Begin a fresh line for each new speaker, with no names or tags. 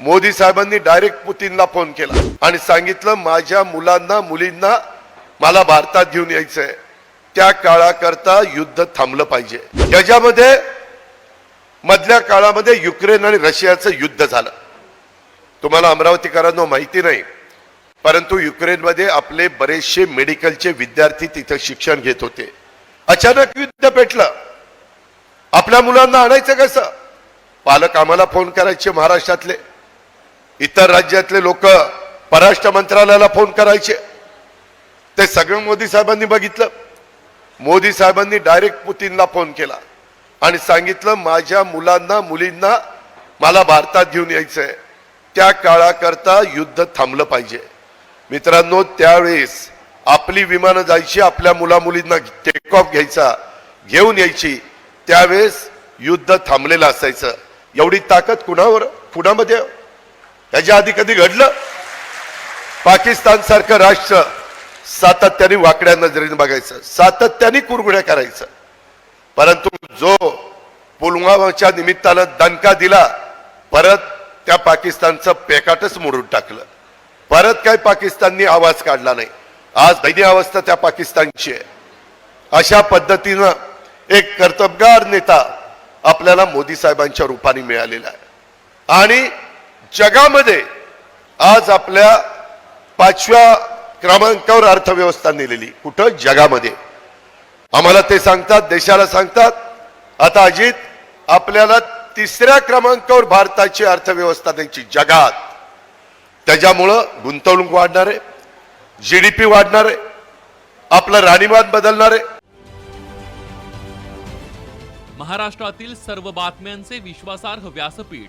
मोदी साहेबांनी direct पुतीनला phone केला. आणि सांगितलं माझ्या मुलांना मुलींना मला भारतात घेऊन यायचंय. त्या काळाकरता युद्ध थांबलं पाहिजे. याच्यामध्ये मधल्या काळामध्ये युक्रेन आणि रशियाचं युद्ध झालं. तुम्हाला अमरावतीकरांना माहिती नाही परंतु युक्रेनमध्ये आपले बरेचसे मेडिकलचे विद्यार्थी तिथं शिक्षण घेत होते. अचानक युद्ध पेटलं. आपल्या मुलांना आणायचं कसं? पालक आम्हाला फोन करायचे महाराष्ट्रातले. इतर राज्यातले लोक परराष्ट्र मंत्रालयाला फोन करायचे. ते सगळं मोदी साहेबांनी बघितलं. मोदी साहेबांनी डायरेक्ट पुतीनला फोन केला. आणि सांगितलं माझ्या मुलांना मुलींना मला भारतात घेऊन यायचंय. त्या काळाकरता युद्ध थांबलं पाहिजे. मित्रांनो त्यावेळेस आपली विमानं जायची आपल्या मुला मुलींना टेक ऑफ घ्यायचा घेऊन यायची त्यावेळेस युद्ध थांबलेलं असायचं. एवढी ताकद कुणावर? कुणामध्ये त्याच्या आधी कधी घडलं? पाकिस्तान सारखं राष्ट्र सातत्याने वाकड्या नजरेने बघायचं सातत्याने कुरगुड्या करायचं. परंतु जो पुलवामाच्या निमित्तानं दणका दिला परत त्या पाकिस्तानचं पेकाटच मोडून टाकलं. परत काय पाकिस्ताननी आवाज काढला नाही. आज दैनी अवस्था त्या पाकिस्तानची आहे. अशा पद्धतीनं एक कर्तबगार नेता आपल्याला मोदी साहेबांच्या रूपाने मिळालेला आहे. आणि जगामध्ये आज आपल्या पाचव्या क्रमांकावर अर्थव्यवस्था नेलेली. कुठं? जगामध्ये. आम्हाला ते सांगतात देशाला सांगतात. आता अजित आपल्याला तिसऱ्या क्रमांकावर भारताची अर्थव्यवस्था त्यांची जगात. त्याच्यामुळं गुंतवणूक वाढणार आहे. जीडीपी वाढणार आहे. आपलं राणीमान बदलणार आहे.
महाराष्ट्रातील सर्व बातम्यांचे विश्वासार्ह व्यासपीठ.